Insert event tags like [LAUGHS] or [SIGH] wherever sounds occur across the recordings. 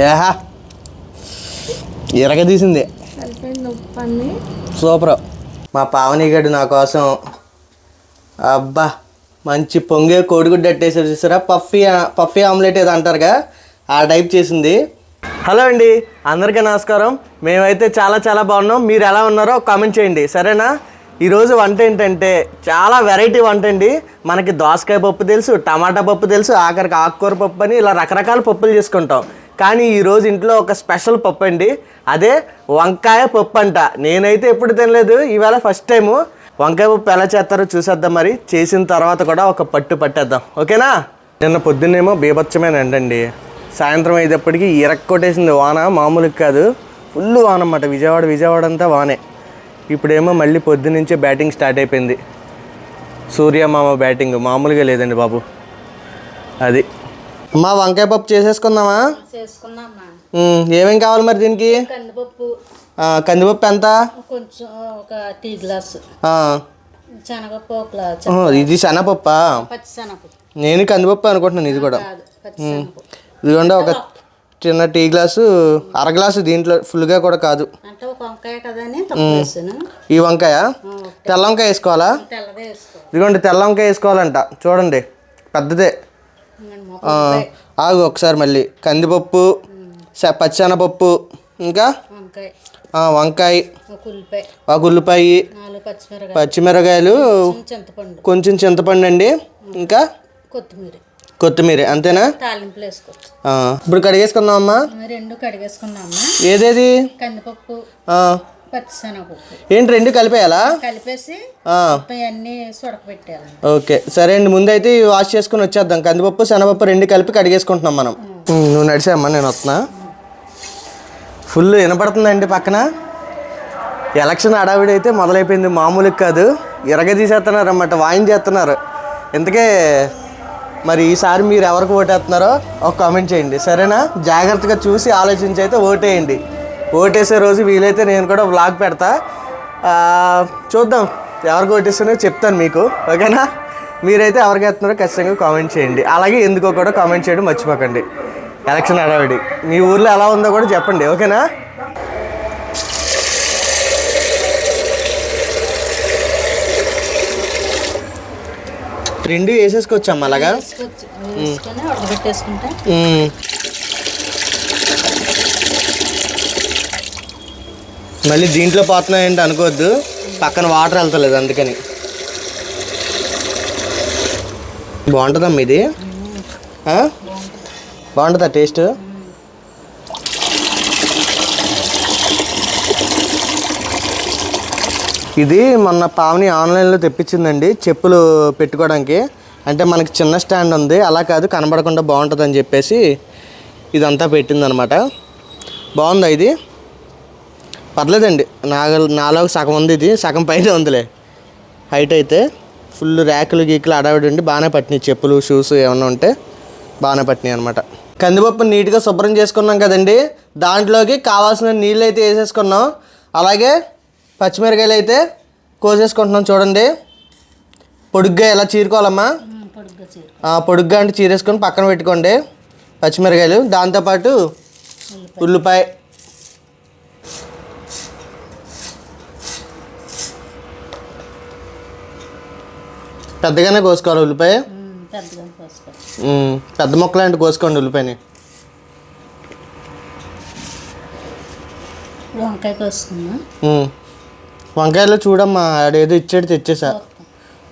ఏహా? ఇరగ తీసింది. సూపర్. మా పావని గడు నా కోసం అబ్బా మంచి పొంగే కోడిగుడ్డు అట్టేసారు చూసారా? పఫీ పఫీ ఆమ్లెట్ ఏదో అంటారుగా ఆ టైప్ చేసింది. హలో అండి అందరికీ నమస్కారం. మేమైతే చాలా చాలా బాగున్నాం. మీరు ఎలా ఉన్నారో కామెంట్ చేయండి. సరేనా? ఈరోజు వంట ఏంటంటే చాలా వెరైటీ వంట అండి. మనకి దోసకాయ పప్పు తెలుసు టమాటా పప్పు తెలుసు ఆఖరికి ఆకుకూర పప్పు అని ఇలా రకరకాల పప్పులు చేసుకుంటాం. కానీ ఈరోజు ఇంట్లో ఒక స్పెషల్ పప్పు అండి. అదే వంకాయ పప్పు అంట. నేనైతే ఎప్పుడు తినలేదు. ఈవేళ ఫస్ట్ టైము వంకాయ పప్పు ఎలా చేస్తారో చూసేద్దాం మరి. చేసిన తర్వాత కూడా ఒక పట్టు పట్టేద్దాం. ఓకేనా? నిన్న పొద్దున్నేమో బీభత్సమైన ఎండండి సాయంత్రం అయ్యేటప్పటికి ఇరక్కొట్టేసింది వాన. మామూలుగా కాదు. ఫుల్ వాన అన్నమాట విజయవాడ విజయవాడ అంతా వానే. ఇప్పుడేమో మళ్ళీ పొద్దున్నుంచే బ్యాటింగ్ స్టార్ట్ అయిపోయింది. సూర్యమామ బ్యాటింగ్ మామూలుగా లేదండి బాబు. అది. అమ్మా వంకాయ పప్పు చేసేసుకుందామా? ఏమేం కావాలి మరి దీనికి? కందిపప్పు. కందిపప్పు ఎంత? కొంచెం ఒక టీ గ్లాసు. ఆ, శనగపప్పు ఒక ఇది శనగపప్పా? నేను కందిపప్పు అనుకుంటున్నాను ఇది కూడా. ఇదిగోండి ఒక చిన్న టీ గ్లాసు అర గ్లాసు దీంట్లో ఫుల్గా కూడా కాదు. ఈ వంకాయ? తెల్ల వంకాయ వేసుకోవాలా. ఇదిగోండి తెల్ల వంకాయ వేసుకోవాలంట. చూడండి పెద్దదే. ఆగు ఒకసారి మళ్ళీ. కందిపప్పు పచ్చెనపప్పు ఇంకా? వంకాయ. ఒక ఉల్లిపాయ. పచ్చిమిరకాయలు. కొంచెం చింతపండు. అండి. ఇంకా? కొత్తిమీర. కొత్తిమీర అంతేనా? తాలింపులు వేసుకోవచ్చు. ఆ, ఇప్పుడు కడిగేసుకుందాం అమ్మా రెండు కడిగేసుకున్నాము? ఏదేది? కందిపప్పు. ఏంటి రెండు కలిపేయాలా? కలిపేసి ఓకే. సరే అండి ముందైతే వాష్ చేసుకుని వచ్చేద్దాం. కందిపప్పు శనగపప్పు రెండు కలిపి కడిగేసుకుంటున్నాం మనం. నువ్వు నడిచామ్మా నేను వస్తున్నా. ఫుల్ వినపడుతుందండి పక్కన. ఎలక్షన్ హడావిడి అయితే మొదలైపోయింది. మామూలుగా కాదు. ఇరగ తీసేస్తున్నారు అన్నమాట వాయిన్ చేస్తున్నారు. ఇంతకే మరి ఈసారి మీరు ఎవరికి ఓటేస్తున్నారో ఒక కామెంట్ చేయండి. సరేనా? జాగ్రత్తగా చూసి ఆలోచించి అయితే ఓటేయండి. ఓటేసే రోజు వీలైతే నేను కూడా వ్లాగ్ పెడతా. చూద్దాం ఎవరికి ఓటేస్తానో చెప్తాను మీకు ఓకేనా? మీరైతే ఎవరికి వేస్తున్నారో ఖచ్చితంగా కామెంట్ చేయండి. అలాగే ఎందుకో కూడా కామెంట్ చేయడం మర్చిపోకండి. ఎలక్షన్ హడావిడి. మీ ఊర్లో ఎలా ఉందో కూడా చెప్పండి ఓకేనా? రెండు వేసేసుకోవచ్చమ్మా అలాగా వేసుకోవచ్చు వేసుకొని ఉడకబెట్టేసుకుంటే మ్మ్. మళ్ళీ దీంట్లో పోతున్నాయంటే అనుకోవద్దు. పక్కన వాటర్ వెళ్తలేదు అందుకని. బాగుంటుందమ్మా ఇది. బాగుంటుందా టేస్ట్ ఇది మొన్న పావని ఆన్లైన్లో తెప్పించిందండి చెప్పులు పెట్టుకోవడానికి. అంటే మనకి చిన్న స్టాండ్ ఉంది అలా కాదు కనబడకుండా బాగుంటుందని చెప్పేసి ఇదంతా పెట్టిందనమాట. బాగుందా ఇది? పర్లేదండి. నా నాలో సగం ఉంది ఇది సగం పైన ఉందిలే. హైట్ అయితే ఫుల్ ర్యాకులు గీకులు అడావిడి ఉండి బాగానే పట్టినాయి. చెప్పులు షూస్ ఏమన్నా ఉంటే బాగానే పట్టినాయి అనమాట కందిపప్పు నీట్గా శుభ్రం చేసుకున్నాం కదండి. దాంట్లోకి కావాల్సిన నీళ్ళు అయితే వేసేసుకున్నాం. అలాగే పచ్చిమిరకాయలు అయితే కోసేసుకుంటున్నాం చూడండి. పొడుగ్గా ఎలా చీరుకోవాలమ్మా? పొడుగ్గా అంటే చీరేసుకొని పక్కన పెట్టుకోండి. పచ్చిమిరకాయలు. దాంతోపాటు ఉల్లిపాయ పెద్దగానే కోసుకోవాలి ఉల్లిపాయ? పెద్ద మొక్కలు అంటే కోసుకోండి ఉల్లిపాయని. వంకాయ కోసుకున్నా. వంకాయలు చూడమ్మా ఆడేదో ఇచ్చాడు తెచ్చేసా.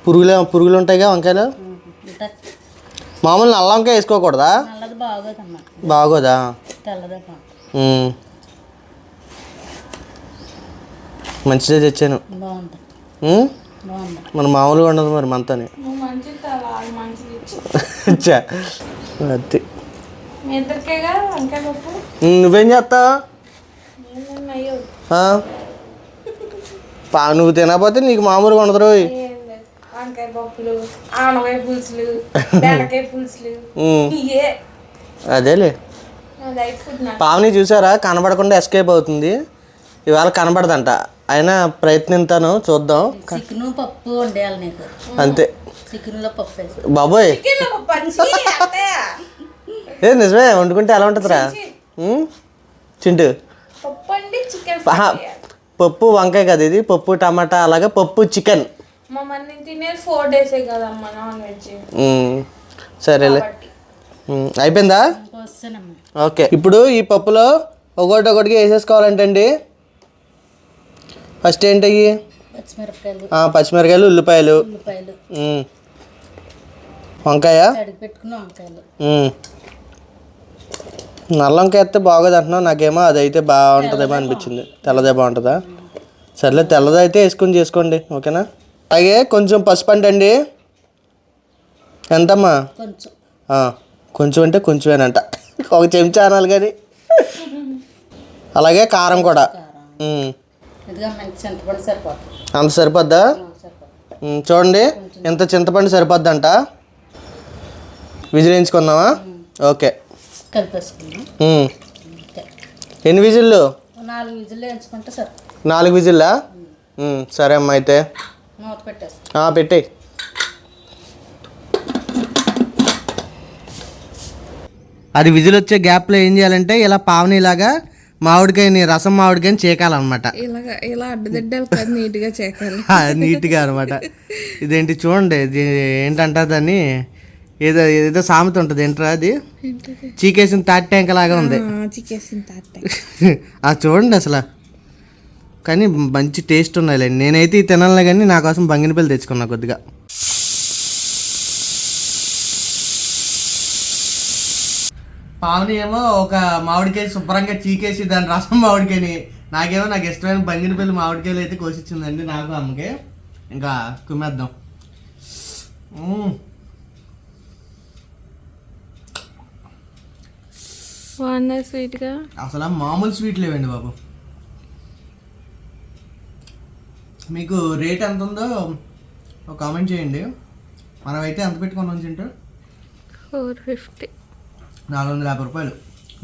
పురుగులు పురుగులు ఉంటాయిగా వంకాయలు? మామూలు నల్ల వంకాయ వేసుకోకూడదా? బాగోదా. మంచిదే తెచ్చాను. మన మామూలుగా ఉండదు మరి మనతోని. అది నువ్వేం చేస్తావు? పా నువ్వు తినకపోతే నీకు మామూలుగా ఉండదు రోయ్. ఏంది? వంకాయ పప్పులు ఆనవాయ పులుసులు బెండకాయ పులుసులు. ఉమ్, ఇయే అదేలే. పావని చూసారా? కనబడకుండా ఎస్కేప్ అవుతుంది. ఇవాళ కనబడదంట. అయినా ప్రయత్నిస్తాను చూద్దాం. చికెను పప్పు వండేయాలి నీకు. అంతే. చికెన్లో పప్పు బాబోయ్. ఏ నిజమే వండుకుంటే ఎలా ఉంటుందిరా? చింటు. పప్పు అండి చికెన్ ఆహా, పప్పు వంకాయ కదా ఇది. పప్పు టమాటా అలాగే పప్పు చికెన్. ఫోర్ డేసే కదమ్మా నాన్ వెజ్ ఉమ్, సరేలే. అయిపోయిందా? ఓకే. ఇప్పుడు ఈ పప్పులో ఒకటి ఒకటికి వేసేసుకోవాలంటండి. ఫస్ట్ ఆ, పచ్చిమిరకాయలు ఉల్లిపాయలు. వంకాయ. నల్ల వంకాయ అయితే బాగోదు అంటున్నావు. నాకేమో అది అయితే బాగుంటుందేమో అనిపించింది. తెల్లదే బాగుంటుందా? సర్లే తెల్లది అయితే వేసుకొని చేసుకోండి. ఓకేనా? అలాగే కొంచెం పసుపు అంటండి. ఎంతమ్మా? కొంచెం. అంటే కొంచెమేనంట. ఒక చెంచా అనాలి కానీ. [LAUGHS] అలాగే కారం కూడా. చింతపండు సరిపోతుంది. అంత సరిపోద్దా? చూడండి ఎంత చింతపండు సరిపోద్దంట? Whistle వేయించుకుందామా okay. ఎన్ని విజిల్లు? నాలుగు విజిల్లు సరే నాలుగు విజిల్లా? ఉమ్, సరే అమ్మ అయితే. మూత పెట్టేస్తాం. ఆ, పెట్టేయ్ అది విజిల్ వచ్చే గ్యాప్లో ఏం చేయాలంటే ఇలా పావనిలాగా మామిడికాయని రసం మామిడికాయని చేకాలన్నమాట. ఇలాగ ఇలా అడ్డదిడ్డలు కాదు నీట్గా చేకాలి. నీట్గా అనమాట ఇదేంటి చూడండి ఇది ఏంటంటారు దాన్ని ఏదో ఏదో సామెత ఉంటుంది ఏంట్రా అది? చీకేసిన తాటి ట్యాంక్ లాగా ఉంది. ఆ [LAUGHS] చూడండి అసలు. కానీ మంచి టేస్ట్ ఉన్నాయిలే. నేనైతే తినాలి కానీ నా కోసం బంగినపల్లి తెచ్చుకున్నా కొద్దిగా. పావని ఏమో ఒక మామిడికాయ శుభ్రంగా చీకేసి దాని రసం మామిడికాయని నాకేమో నాకు ఇష్టమైన బంగినపల్లి మామిడికాయలు అయితే కోసిచ్చిందండి నాకు అమ్మకి. ఇంకా కుమ్మేద్దాం. బాగున్నా స్వీట్గా? అసలు మామూలు స్వీట్ లేవండి బాబు. మీకు రేట్ ఎంత ఉందో ఒక కామెంట్ చేయండి. మనమైతే ఎంత పెట్టుకున్నాం చింటూ? Four fifty. నాలుగు వందల యాభై రూపాయలు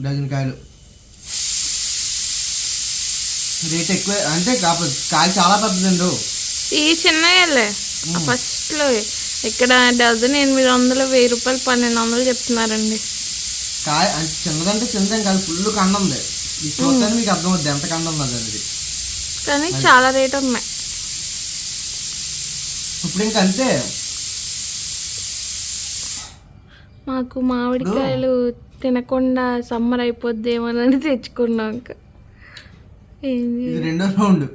డజన్ కాయలు. రేట్ ఎక్కువ అంటే కాకపోతే కాయ చాలా పెద్దదండు. ఈ చిన్నయలే. ఫస్ట్లో ఇక్కడ డజన్ ఎనిమిది వందలు వెయ్యి రూపాయలు పన్నెండు వందలు చెప్తున్నారండి. కాయ అంటే చిన్నదంటే చిన్నదేం కాదు ఫుల్ కండ ఉంది ఈ చూస్తే మీకు అర్థమవుద్ది ఎంత కండ ఉన్నది అనేది కానీ చాలా రేట్ ఉన్నాయి. ఇప్పుడు ఇంకా అంతే. మాకు మామిడికాయలు తినకుండా సమ్మర్ అయిపోద్దేమోనని తెచ్చుకున్నాం ఇంకా ఏం చే- ఇది రెండో రౌండ్.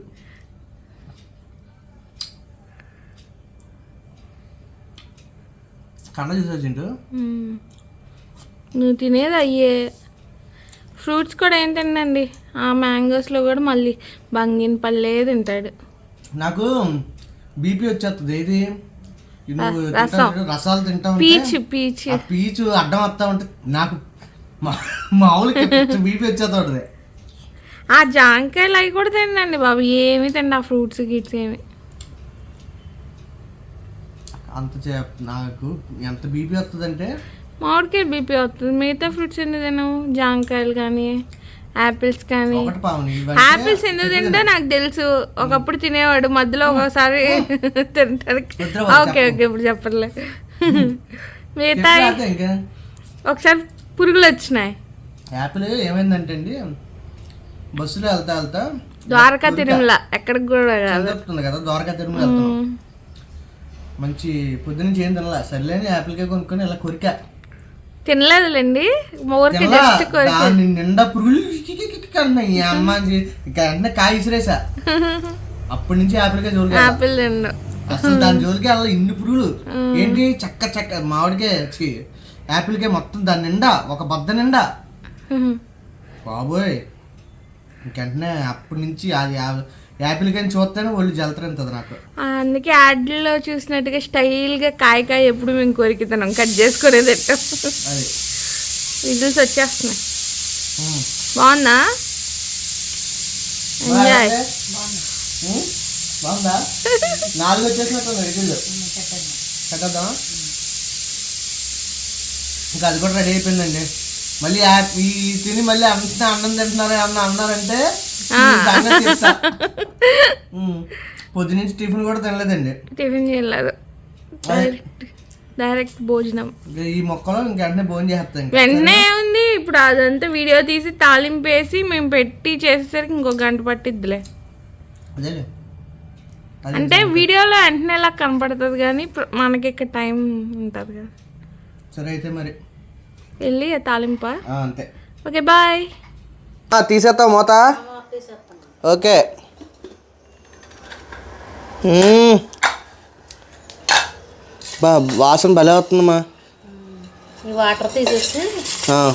చూసా చింటూ. నువ్వు తినేది అయ్యే. ఫ్రూట్స్ కూడా ఏం తినండి ఆ మ్యాంగోస్లో కూడా మళ్ళీ బంగిన పల్లే తింటాడు. నాకు బీపీ వచ్చేస్తుంది ఏది? రసాలు తింటా పీచ్ పీచ్. ఆ పీచు అడ్డం వస్తా ఉంటే నాకు మామూలుగా బీపీ వచ్చేస్తుంది ఆ జాంకాయలు అవి కూడా తినండి బాబు ఏమి తిండి ఆ ఫ్రూట్స్ గిట్స్ ఏమి. అంత నాకు ఎంత బీపీ వస్తుందంటే మామిడికాయ బీపీ వస్తుంది మిగతా ఫ్రూట్స్ ఎందుకు తినవు? జాంకాయలు కానీ యాపిల్స్ కానీ యాపిల్స్ ఎందుకు తింటా? నాకు తెలుసు. ఒకప్పుడు తినేవాడు. మధ్యలో ఒకసారి తింటాడు ఓకే ఓకే ఇప్పుడు చెప్పలే మిగతా ఒకసారి పురుగులు వచ్చినాయి. యాపిల్ ఏమైందంటే అండి బస్సులో వెళ్తా వెళ్తా ద్వారకా తిరుమల. ఎక్కడికి కూడా కాదు. చెప్తుంది కదా ద్వారకా తిరుమల మంచి పొద్దునుంచి ఏం తినలా? సర్లేని యాపిల్కే కొనుక్కొని ఇలా కొరికా. తినలేదులేండి. ఊరికి జస్ట్ దాని నిండా పురుగులు అన్నాయి. అమ్మ ఇక కాయ ఇసిరేసా [LAUGHS] అప్పటి నుంచి యాపిల్కే జోలికి వెళ్ళా. ఆపిల్ తిండు అసలు దాని జోలికి వెళ్ళాలి ఇన్ని పురుగులు. ఏంటి? చక్క చక్క మామిడికే ఛీ, యాపిల్కే మొత్తం దాని నిండా ఒక బద్ద నిండా. బాబోయ్. ఇంకెంటనే అప్పటి నుంచి అది యాపిల్ కానీ చూస్తేనే ఒళ్ళు జలతరింతది నాకు. అందుకే యాడ్లో చూసినట్టుగా స్టైల్గా కాయ కాయ ఎప్పుడు మేము కొరికి తినాం కట్ చేసుకునే తింటాం అది. విజిల్స్ వచ్చేస్తున్నాయి. బాగుందా? ఎంజాయ్ బాగుందా? నాలుగు వచ్చేసినట్టు ఇడ్లీలు కట్టద్దామా? ఇంకా అది కూడా రెడీ అయిపోయిందండి. మళ్ళీ ఈ తిని మళ్ళీ అంత అన్నం తింటున్నారా అన్న అన్నారంటే పొద్దునుంచి టిఫిన్ కూడా తినలేదండి. టిఫిన్ చేయలేదు. డైరెక్ట్ భోజనం. ఈ మొక్కలో ఇంకెంటనే భోజనం చేస్తాం వెంటనే ఉంది ఇప్పుడు అదంతా వీడియో తీసి తాలింపు వేసి మేము పెట్టి చేసేసరికి ఇంకో గంట పట్టిద్దిలే. అదేలే. అంటే వీడియోలో వెంటనే ఇలా కనపడుతుంది కానీ మనకి ఇక్కడ టైం ఉంటుంది కదా. సరే అయితే మరి. వెళ్ళి తాలింప ఆ, అంతే. Okay bye. తీసేస్తావు మూత? ఓకే. బా వాసన భలే వస్తుందమ్మా. ఈ వాటర్ తీసేసి ఆ.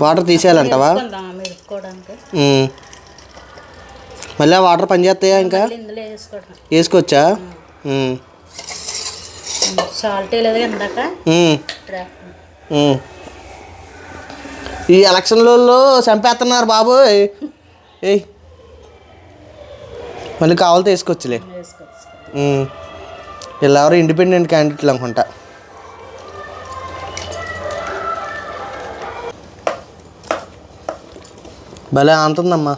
వాటర్ తీసేయాలంటావా. మళ్ళీ వాటర్ పనిచేస్తాయా ఇంకా? వేసుకోవచ్చా. సాల్ట్ వేయలేదు ఇందాక. ఈ ఎలక్షన్లలో చంపేస్తున్నారు బాబు. ఏయ్ మళ్ళీ వేసుకోవచ్చు మ్మ్. వీళ్ళెవరో ఇండిపెండెంట్ క్యాండిడేట్లు అనుకుంటా. భలే అంటుందమ్మా.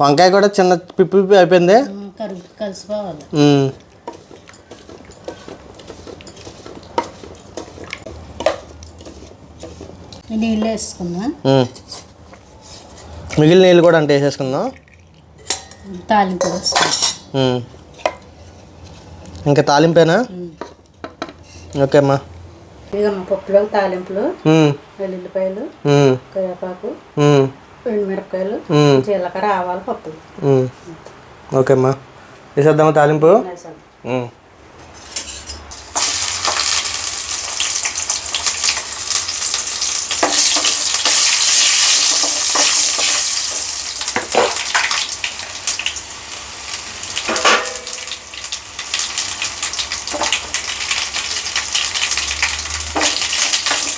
వంకాయ కూడా చిన్న పిప్పి పిప్పి అయిపోయింది. కలిసిపోవాలి. నీళ్ళు వేసుకుందాం. మిగిలిన నీళ్ళు కూడా అంటే వేసేసుకుందాం. తాలింపు. ఇంకా తాలింపేనా? ఓకే అమ్మా. ఇదిగమ్మ పప్పులో తాలింపులు. వెల్లుల్లిపాయలు. కరివేపాకు. మ్మ్. జీలకర్ర ఆవాలు పప్పులు మ్మ్. ఓకే అమ్మా వేసేద్దామా తాలింపు.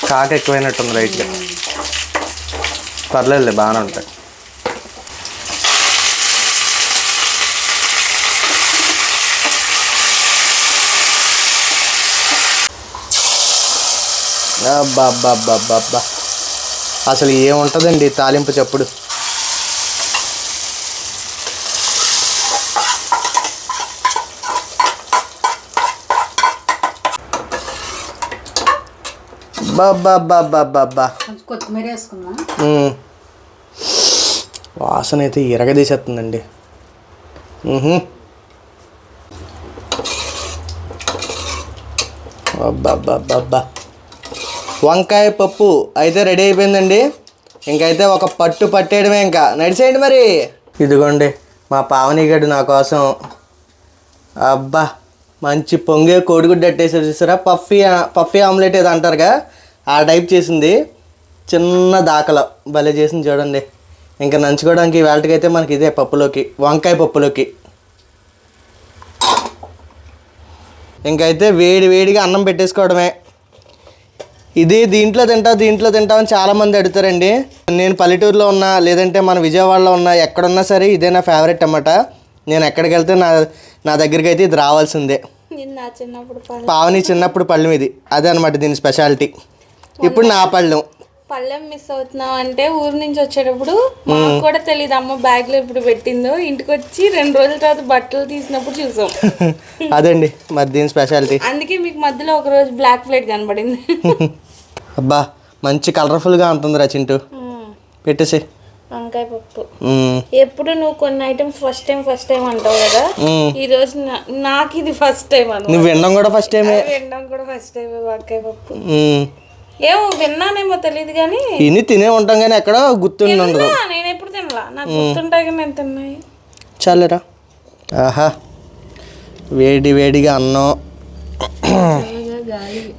కాక ఎక్కువైనట్టుంది రైట్గా పర్లేదులే బాగానే ఉంటాయి. అబ్బా అసలు ఏముంటుందండి తాలింపు చప్పుడు? కొత్తిమీర వాసన అయితే ఇరగదీసేస్తుందండి వంకాయ పప్పు అయితే రెడీ అయిపోయిందండి. ఇంకైతే ఒక పట్టు పట్టేయడమే ఇంకా. నడిచేయండి మరి. ఇదిగోండి మా పావనిగడు నా కోసం. అబ్బా మంచి పొంగే కోడిగుడ్డు అట్టేసారు చూసారా? పఫీ పఫీ ఆమ్లెట్ ఏదో అంటారుగా. ఆ టైప్ చేసింది. చిన్న దాకలో భలే చేసింది చూడండి. ఇంకా నంచుకోవడానికి వేళకైతే మనకి ఇదే పప్పులోకి వంకాయ పప్పులోకి. ఇంకైతే వేడి వేడిగా అన్నం పెట్టేసుకోవడమే. ఇది దీంట్లో తింటావు దీంట్లో తింటావు అని చాలామంది అడుగుతారండి. నేను పల్లెటూరులో ఉన్నా లేదంటే మన విజయవాడలో ఉన్నా ఎక్కడున్నా సరే ఇదే నా ఫేవరెట్ అన్నమాట. నేను ఎక్కడికి వెళ్తే నా నా దగ్గరికి అయితే ఇది రావాల్సిందే. పావని చిన్నప్పుడు పళ్ళెం ఇది అదే అనమాట దీని స్పెషాలిటీ ఇప్పుడు నా పళ్ళెం. పళ్ళెం మిస్ అవుతున్నాం అంటే ఊరు నుంచి వచ్చేటప్పుడు మాకు కూడా తెలియదు అమ్మ బ్యాగ్లో ఇప్పుడు పెట్టిందో. ఇంటికి వచ్చి రెండు రోజుల తర్వాత బట్టలు తీసినప్పుడు చూసాం. [LAUGHS] అదండి మరి దీని స్పెషాలిటీ అందుకే మీకు మధ్యలో ఒక రోజు బ్లాక్ ప్లేట్ కనబడింది. [LAUGHS] అబ్బా మంచి కలర్ఫుల్గా ఉంటుంది రా చింటూ. పెట్టేసి వంకాయ పప్పు. ఎప్పుడు నువ్వు కొన్ని items first time first time అంటావు కదా. ఈ రోజు నాకు ఇది ఫస్ట్ టైం అను నువ్వు వినడం కూడా ఫస్ట్ టైమే వినడం కూడా ఫస్ట్ టైం వంకాయ పప్పు. ఏమో విన్నానేమో తెలియదు కానీ ఇన్ని తినే ఉంటాం కానీ ఎక్కడ గుర్తుండి ఉండదు. నేను ఎప్పుడు తినలా? నాకు గుర్తుంటాయి కానీ నేను తిన్నాయి చాలేరా. ఆహా. వేడి వేడిగా అన్నం.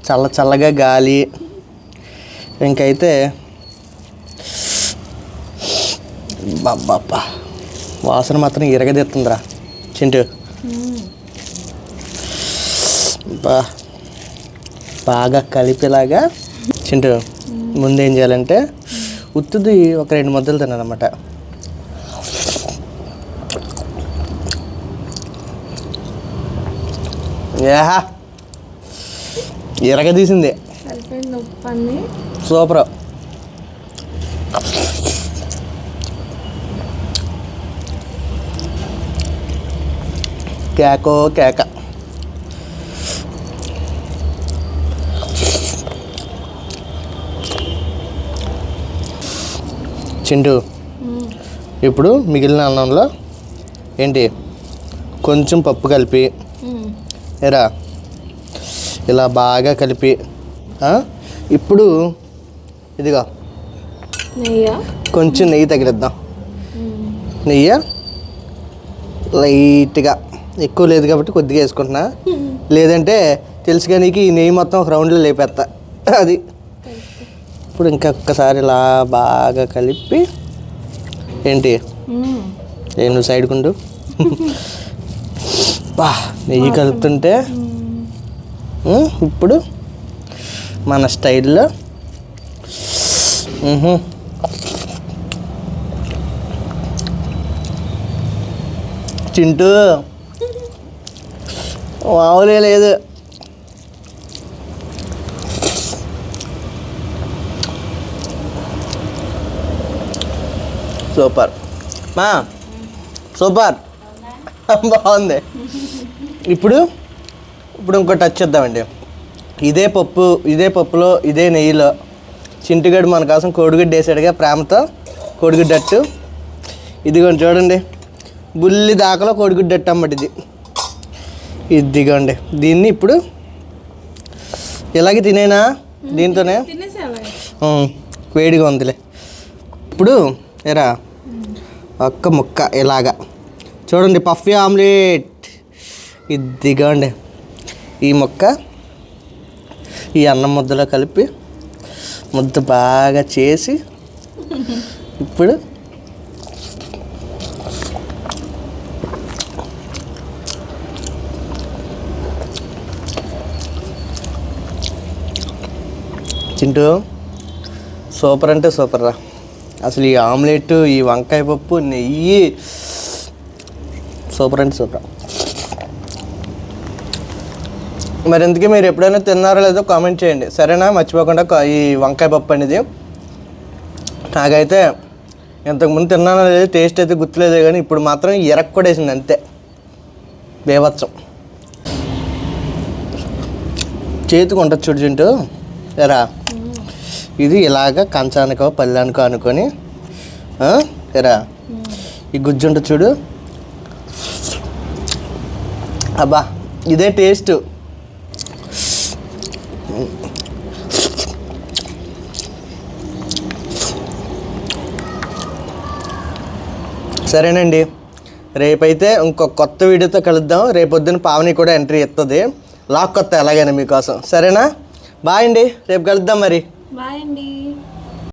చల్ల చల్లగా గాలి. ఇంకైతే బాబ్బా వాసన మాత్రం ఇరగదీస్తుందిరా. చింటూ. బా. బాగా కలిపేలాగా చింటూ ముందు ఏం చేయాలంటే ఉత్తుది ఒక రెండు ముద్దలు ఏహా! సరిపోయింది ఉప్పు అన్ని. సూపర్. కేకో కేక. చింటూ ఇప్పుడు మిగిలిన అన్నంలో ఏంటి? కొంచెం పప్పు కలిపి ఎరా ఇలా బాగా కలిపి? ఇప్పుడు ఇదిగో. నెయ్యా? కొంచెం నెయ్యి తగిలిద్దాం. నెయ్యి? లైట్గా. ఎక్కువ లేదు కాబట్టి కొద్దిగా వేసుకుంటున్నా. [LAUGHS] లేదంటే తెలుసుగా నీకు ఈ నెయ్యి మొత్తం ఒక రౌండ్లో లేపేస్తా అది. ఇప్పుడు ఇంకొకసారి ఇలా బాగా కలిపి ఏంటి? ఏ నువ్వు సైడ్ కుండు బా నెయ్యి కలుపుతుంటే ఇప్పుడు మన స్టైల్లో. చింటూ మామూలే లేదు. సూపర్. మా సూపర్. [LAUGHS] బాగుంది. ఇప్పుడు ఇప్పుడు ఇంకో టచ్ చేద్దామండి. ఇదే పప్పు ఇదే పప్పులో ఇదే నెయ్యిలో చింటిగడ్డ మన కోసం కోడిగుడ్డు వేసాడుగా ప్రేమతో. కోడిగుడ్డు అట్టు. ఇదిగోండి చూడండి. బుల్లి దాకలో కోడిగుడ్డు అట్టు అన్నమాట ఇది. ఇదిగోండి. దీన్ని ఇప్పుడు ఇలాగే తినేనా? దీంతోనే? వేడిగా ఉందిలే. ఇప్పుడు ఎరా? ఒక్క ముక్క ఇలాగా చూడండి పఫీ ఆమ్లెట్. ఇదిగోండి ఈ ముక్క ఈ అన్నం ముద్దలో కలిపి ముద్ద బాగా చేసి ఇప్పుడు చింటూ సూపర్ అంటే సూపర్ రా. అసలు ఈ ఆమ్లెట్ ఈ వంకాయ పప్పు నెయ్యి. Super and super. మరి ఎందుకే మీరు ఎప్పుడైనా తిన్నారో లేదో కామెంట్ చేయండి. సరేనా? మర్చిపోకుండా ఈ వంకాయ పప్పు అనేది. నాకైతే ఇంతకుముందు తిన్నానో లేదు టేస్ట్ అయితే గుర్తులేదు కానీ ఇప్పుడు మాత్రం ఎరక్కొడేసింది అంతే. బేవత్సం. చేతికి ఉంటుంది చూడు చింటూ ఎరా ఇది ఇలాగ కంచానికో పళ్ళానికో అనుకొని ఎరా ఈ గుజ్జు ఉంటుంది చూడు. అబ్బా ఇదే టేస్ట్. సరేనండి. రేపైతే ఇంకో కొత్త వీడియోతో కలుద్దాం. రేపొద్దున పావని కూడా ఎంట్రీ ఇస్తుంది లాక్ కొత్త ఎలాగైనా మీకోసం. సరేనా? బాయ్ అండి. రేపు కలుద్దాం మరి. బాయ్ అండి.